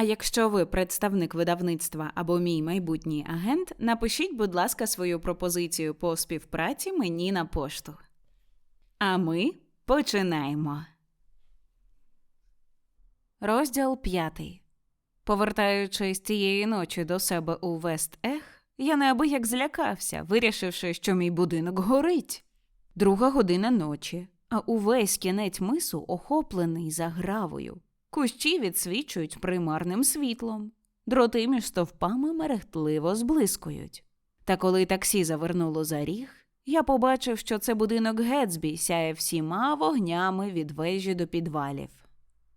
А якщо ви представник видавництва або мій майбутній агент, напишіть, будь ласка, свою пропозицію по співпраці мені на пошту. А ми починаємо. Розділ п'ятий. Повертаючись тієї ночі до себе у Вест-Ех, я неабияк злякався, вирішивши, що мій будинок горить. Друга година ночі, а увесь кінець мису охоплений загравою. Кущі відсвічують примарним світлом, дроти між стовпами мерехтливо зблискують. Та коли таксі завернуло за ріг, я побачив, що це будинок Гетсбі сяє всіма вогнями від вежі до підвалів.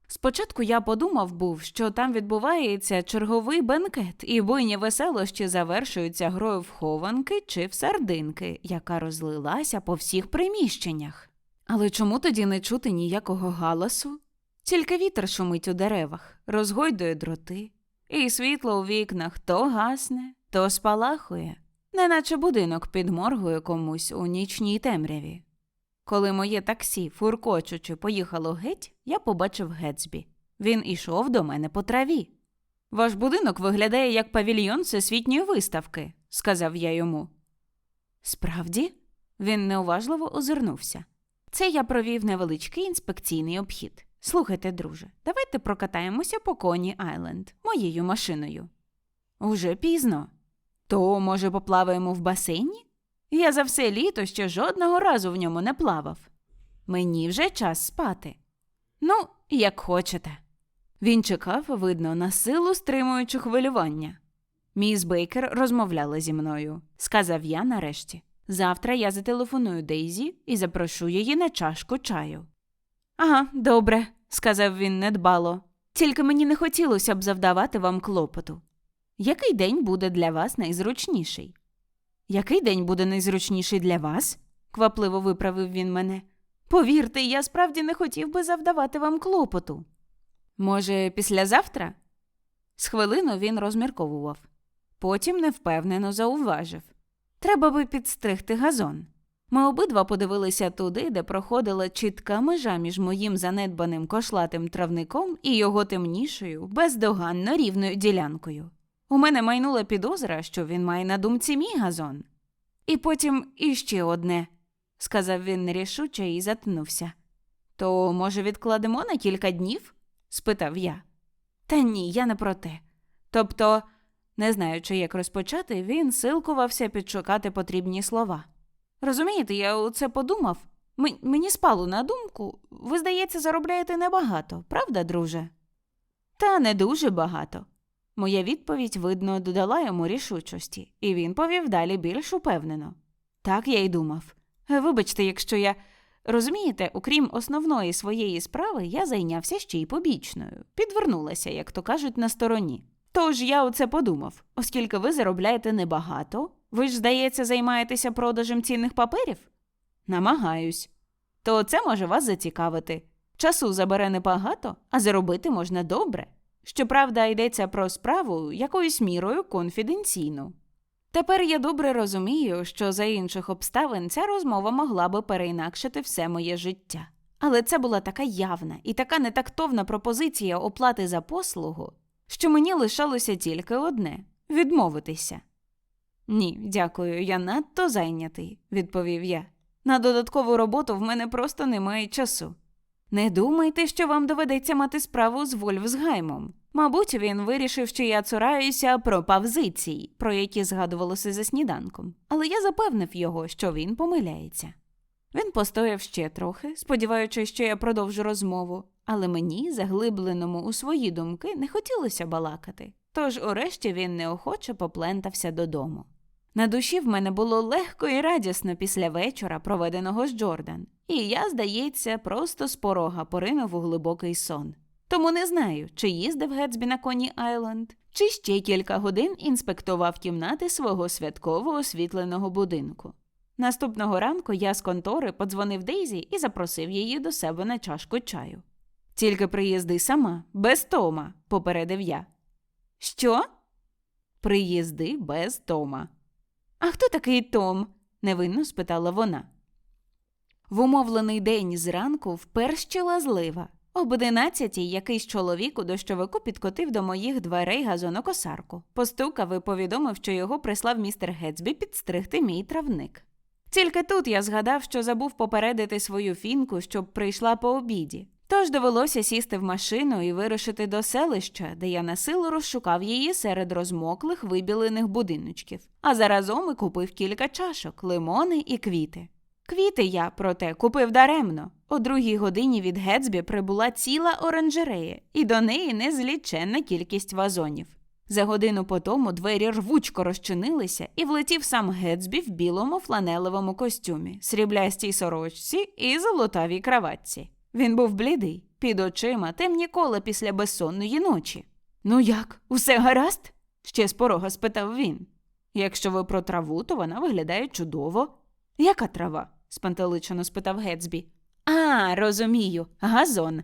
Спочатку я подумав був, що там відбувається черговий бенкет, і буйні веселощі завершуються грою в хованки чи в сардинки, яка розлилася по всіх приміщеннях. Але чому тоді не чути ніякого галасу? Тільки вітер шумить у деревах, розгойдує дроти, і світло у вікнах то гасне, то спалахує, неначе будинок підморгує комусь у нічній темряві. Коли моє таксі, фуркочучи, поїхало геть, я побачив Гетсбі. Він ішов до мене по траві. Ваш будинок виглядає як павільйон всесвітньої виставки, сказав я йому. Справді, він неуважливо озирнувся. Це я провів невеличкий інспекційний обхід. Слухайте, друже, давайте прокатаємося по Коні Айленд моєю машиною. Уже пізно. То, може, поплаваємо в басейні? Я за все літо ще жодного разу в ньому не плавав. Мені вже час спати. Ну, як хочете. Він чекав, видно, на силу стримуючи хвилювання. Міс Бейкер розмовляла зі мною, сказав я нарешті. Завтра я зателефоную Дейзі і запрошу її на чашку чаю. Ага, добре, сказав він недбало. Тільки мені не хотілося б завдавати вам клопоту. Який день буде для вас найзручніший? Який день буде найзручніший для вас? квапливо виправив він мене. Повірте, я справді не хотів би завдавати вам клопоту. Може, післязавтра? З хвилину він розмірковував. Потім невпевнено зауважив. Треба би підстригти газон. Ми обидва подивилися туди, де проходила чітка межа між моїм занедбаним кошлатим травником і його темнішою, бездоганно рівною ділянкою. У мене майнула підозра, що він має на думці мій газон. І потім іще одне, сказав він нерішуче і затнувся. То, може, відкладемо на кілька днів? спитав я. Та ні, я не про те. Тобто, не знаючи, як розпочати, він силкувався підшукати потрібні слова. Розумієте, я оце подумав. М- мені спало на думку, ви, здається, заробляєте небагато, правда, друже? Та не дуже багато. Моя відповідь, видно, додала йому рішучості, і він повів далі більш упевнено. Так я й думав. Вибачте, якщо я. Розумієте, окрім основної своєї справи, я зайнявся ще й побічною, підвернулася, як то кажуть, на стороні. Тож я оце подумав, оскільки ви заробляєте небагато, ви ж, здається, займаєтеся продажем цінних паперів? Намагаюсь. То це може вас зацікавити. Часу забере небагато, а заробити можна добре. Щоправда, йдеться про справу якоюсь мірою конфіденційну. Тепер я добре розумію, що за інших обставин ця розмова могла би переінакшити все моє життя. Але це була така явна і така нетактовна пропозиція оплати за послугу, що мені лишалося тільки одне відмовитися. Ні, дякую, я надто зайнятий, відповів я. На додаткову роботу в мене просто немає часу. Не думайте, що вам доведеться мати справу з Вольфсгаймом. Мабуть, він вирішив, що я цураюся про павзицій, про які згадувалося за сніданком, але я запевнив його, що він помиляється. Він постояв ще трохи, сподіваючись, що я продовжу розмову, але мені, заглибленому у свої думки, не хотілося балакати, тож урешті він неохоче поплентався додому. На душі в мене було легко і радісно після вечора, проведеного з Джордан, і я, здається, просто з порога поринув у глибокий сон. Тому не знаю, чи їздив Гетсбі на Коні Айленд, чи ще кілька годин інспектував кімнати свого святково освітленого будинку. Наступного ранку я з контори подзвонив Дейзі і запросив її до себе на чашку чаю. Тільки приїзди сама, без Тома, попередив я. Що? Приїзди без Тома. А хто такий Том? невинно спитала вона. В умовлений день зранку вперщила злива. Об одинадцятій якийсь чоловік у дощовику підкотив до моїх дверей газонокосарку, постукав і повідомив, що його прислав містер Гетсбі підстригти мій травник. Тільки тут я згадав, що забув попередити свою фінку, щоб прийшла по обіді. Тож довелося сісти в машину і вирушити до селища, де я на силу розшукав її серед розмоклих вибілених будиночків, а заразом і купив кілька чашок, лимони і квіти. Квіти я, проте, купив даремно. О другій годині від Гетсбі прибула ціла оранжерея, і до неї незліченна кількість вазонів. За годину по тому двері рвучко розчинилися, і влетів сам Гетсбі в білому фланелевому костюмі, сріблястій сорочці і золотавій краватці. Він був блідий, під очима темні кола після безсонної ночі. Ну як, усе гаразд? ще з порога спитав він. Якщо ви про траву, то вона виглядає чудово. Яка трава? спантеличено спитав Гетсбі. А, розумію, газон.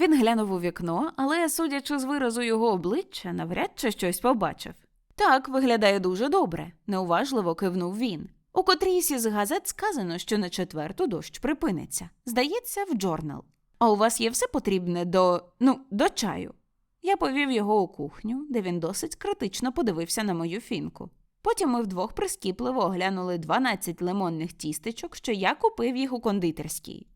Він глянув у вікно, але, судячи з виразу його обличчя, навряд чи щось побачив. Так, виглядає дуже добре, неуважливо кивнув він. У котрійсь із газет сказано, що на четверту дощ припиниться. Здається, в джорнал. А у вас є все потрібне до. ну, до чаю. Я повів його у кухню, де він досить критично подивився на мою фінку. Потім ми вдвох прискіпливо оглянули 12 лимонних тістечок, що я купив їх у кондитерській.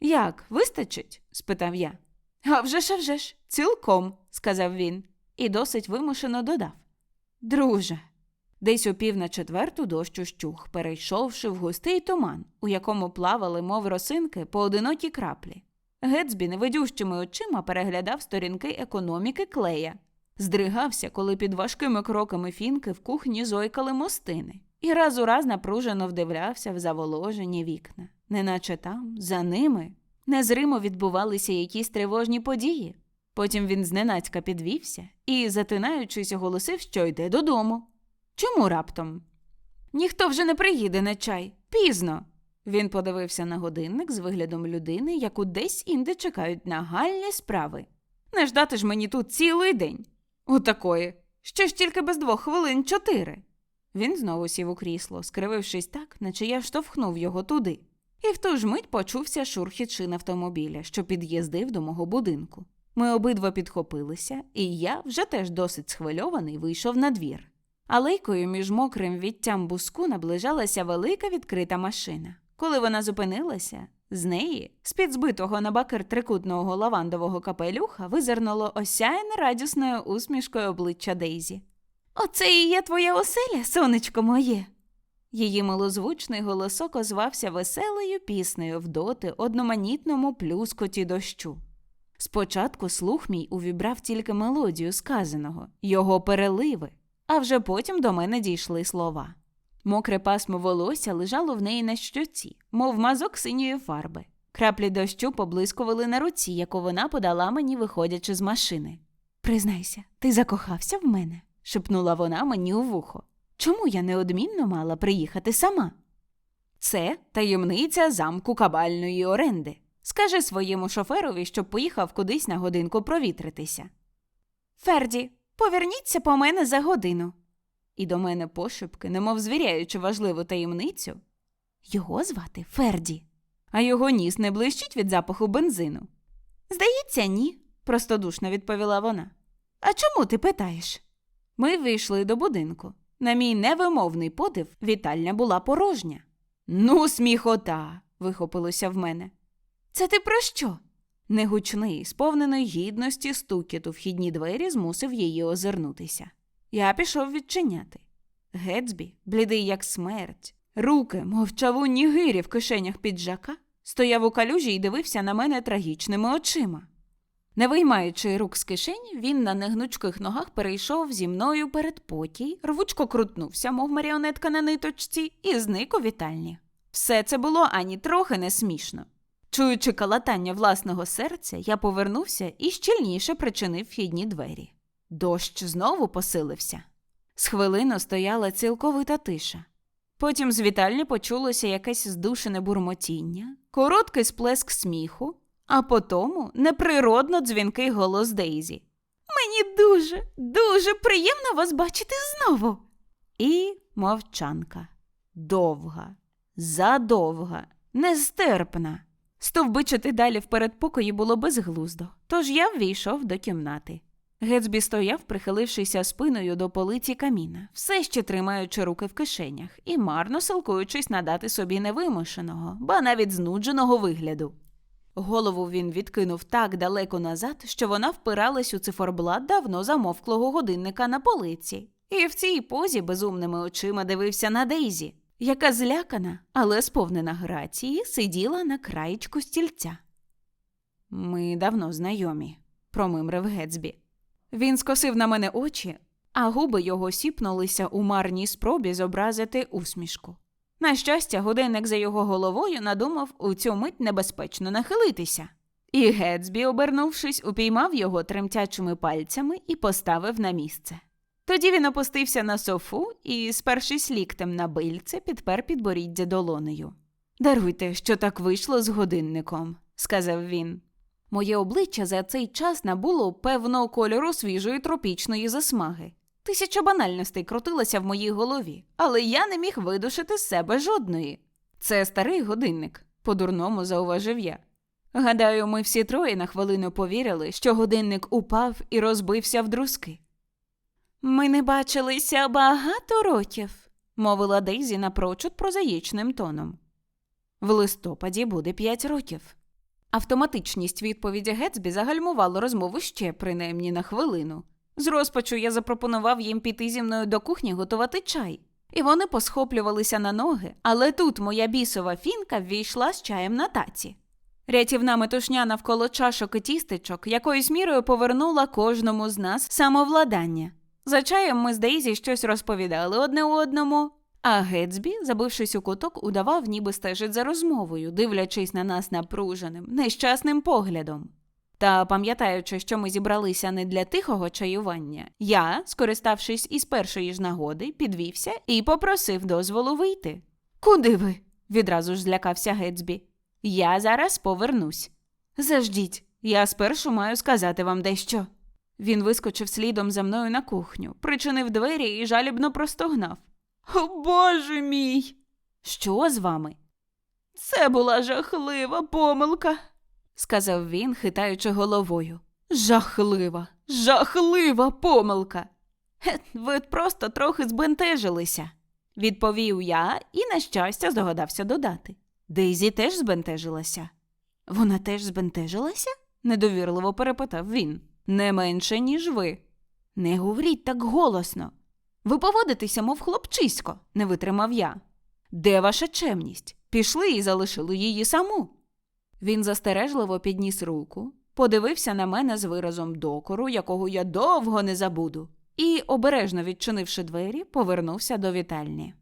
Як, вистачить? спитав я. «А вже ж, а вже ж, цілком, сказав він, і досить вимушено додав. Друже. Десь у пів на четверту дощ ущух, перейшовши в густий туман, у якому плавали, мов росинки, поодинокі краплі. Гетсбі невидющими очима переглядав сторінки економіки клея, здригався, коли під важкими кроками фінки в кухні зойкали мостини, і раз у раз напружено вдивлявся в заволожені вікна, неначе там, за ними, незримо відбувалися якісь тривожні події. Потім він зненацька підвівся і, затинаючись, оголосив, що йде додому. Чому раптом? Ніхто вже не приїде на чай. Пізно. Він подивився на годинник з виглядом людини, яку десь інде чекають нагальні справи. Не ждати ж мені тут цілий день. Отакої. Ще ж тільки без двох хвилин чотири. Він знову сів у крісло, скривившись так, наче я штовхнув його туди. І в ту ж мить почувся шурхіт шин автомобіля, що під'їздив до мого будинку. Ми обидва підхопилися, і я, вже теж досить схвильований, вийшов на двір. Алейкою між мокрим віттям буску наближалася велика відкрита машина. Коли вона зупинилася, з неї, з під збитого на бакер трикутного лавандового капелюха, визирнуло осяяне радісною усмішкою обличчя Дейзі. Оце і є твоя оселя, сонечко моє. Її милозвучний голосок озвався веселою піснею в доти одноманітному плюскоті дощу. Спочатку слух мій увібрав тільки мелодію сказаного, його переливи, а вже потім до мене дійшли слова. Мокре пасмо волосся лежало в неї на щоці, мов мазок синьої фарби. Краплі дощу поблискували на руці, яку вона подала мені, виходячи з машини. Признайся, ти закохався в мене? шепнула вона мені у вухо. Чому я неодмінно мала приїхати сама? Це таємниця замку кабальної оренди. Скажи своєму шоферові, щоб поїхав кудись на годинку провітритися. Ферді, поверніться по мене за годину. І до мене пошепки, немов звіряючи важливу таємницю. Його звати Ферді, а його ніс не блищить від запаху бензину. Здається, ні, простодушно відповіла вона. А чому ти питаєш? Ми вийшли до будинку. На мій невимовний подив вітальня була порожня. Ну, сміхота. вихопилося в мене. Це ти про що? Негучний, сповнений гідності стукіт у вхідні двері змусив її озирнутися. Я пішов відчиняти. Гетсбі, блідий як смерть, руки, мов чавунні гирі в кишенях піджака, стояв у калюжі і дивився на мене трагічними очима. Не виймаючи рук з кишень, він на негнучких ногах перейшов зі мною перед потій, рвучко крутнувся, мов маріонетка на ниточці, і зник у вітальні. Все це було ані трохи не смішно. Чуючи калатання власного серця, я повернувся і щільніше причинив вхідні двері. Дощ знову посилився. З хвилину стояла цілковита тиша. Потім з вітальні почулося якесь здушене бурмотіння, короткий сплеск сміху, а потому неприродно дзвінкий голос Дейзі. Мені дуже, дуже приємно вас бачити знову. І мовчанка. Довга, задовга, нестерпна. Стовбичити далі в передпокої було безглуздо, тож я ввійшов до кімнати. Гетсбі стояв, прихилившися спиною до полиці каміна, все ще тримаючи руки в кишенях і марно силкуючись надати собі невимушеного, ба навіть знудженого вигляду. Голову він відкинув так далеко назад, що вона впиралась у циферблат давно замовклого годинника на полиці, і в цій позі безумними очима дивився на Дейзі, яка злякана, але сповнена грації, сиділа на краєчку стільця. Ми давно знайомі, промимрив Гетсбі. Він скосив на мене очі, а губи його сіпнулися у марній спробі зобразити усмішку. На щастя, годинник за його головою надумав у цю мить небезпечно нахилитися. І Гетсбі, обернувшись, упіймав його тремтячими пальцями і поставив на місце. Тоді він опустився на софу і, спершись ліктем на бильце, підпер підборіддя долонею. Даруйте, що так вийшло з годинником, сказав він. Моє обличчя за цей час набуло певного кольору свіжої тропічної засмаги. Тисяча банальностей крутилася в моїй голові, але я не міг видушити з себе жодної. Це старий годинник, по-дурному зауважив я. Гадаю, ми всі троє на хвилину повірили, що годинник упав і розбився в друзки. Ми не бачилися багато років, мовила Дейзі напрочуд прозаїчним тоном. В листопаді буде п'ять років. Автоматичність відповіді Гетсбі загальмувала розмову ще принаймні на хвилину. З розпачу я запропонував їм піти зі мною до кухні готувати чай, і вони посхоплювалися на ноги, але тут моя бісова фінка ввійшла з чаєм на таці. Рятівна метушня навколо чашок і тістечок якоюсь мірою повернула кожному з нас самовладання. За чаєм ми з Дейзі щось розповідали одне одному, а Гетсбі, забившись у куток, удавав, ніби стежить за розмовою, дивлячись на нас напруженим, нещасним поглядом. Та пам'ятаючи, що ми зібралися не для тихого чаювання, я, скориставшись із першої ж нагоди, підвівся і попросив дозволу вийти. Куди ви? відразу ж злякався Гетсбі. Я зараз повернусь. Заждіть, я спершу маю сказати вам дещо. Він вискочив слідом за мною на кухню, причинив двері і жалібно простогнав. О, Боже мій! Що з вами? Це була жахлива помилка, сказав він, хитаючи головою. Жахлива, жахлива помилка. Ви просто трохи збентежилися, відповів я і, на щастя, здогадався додати. Дейзі теж збентежилася. Вона теж збентежилася? недовірливо перепитав він. Не менше, ніж ви. Не говоріть так голосно. Ви поводитеся, мов хлопчисько, не витримав я. Де ваша чемність? Пішли і залишили її саму. Він застережливо підніс руку, подивився на мене з виразом докору, якого я довго не забуду, і, обережно відчинивши двері, повернувся до вітальні.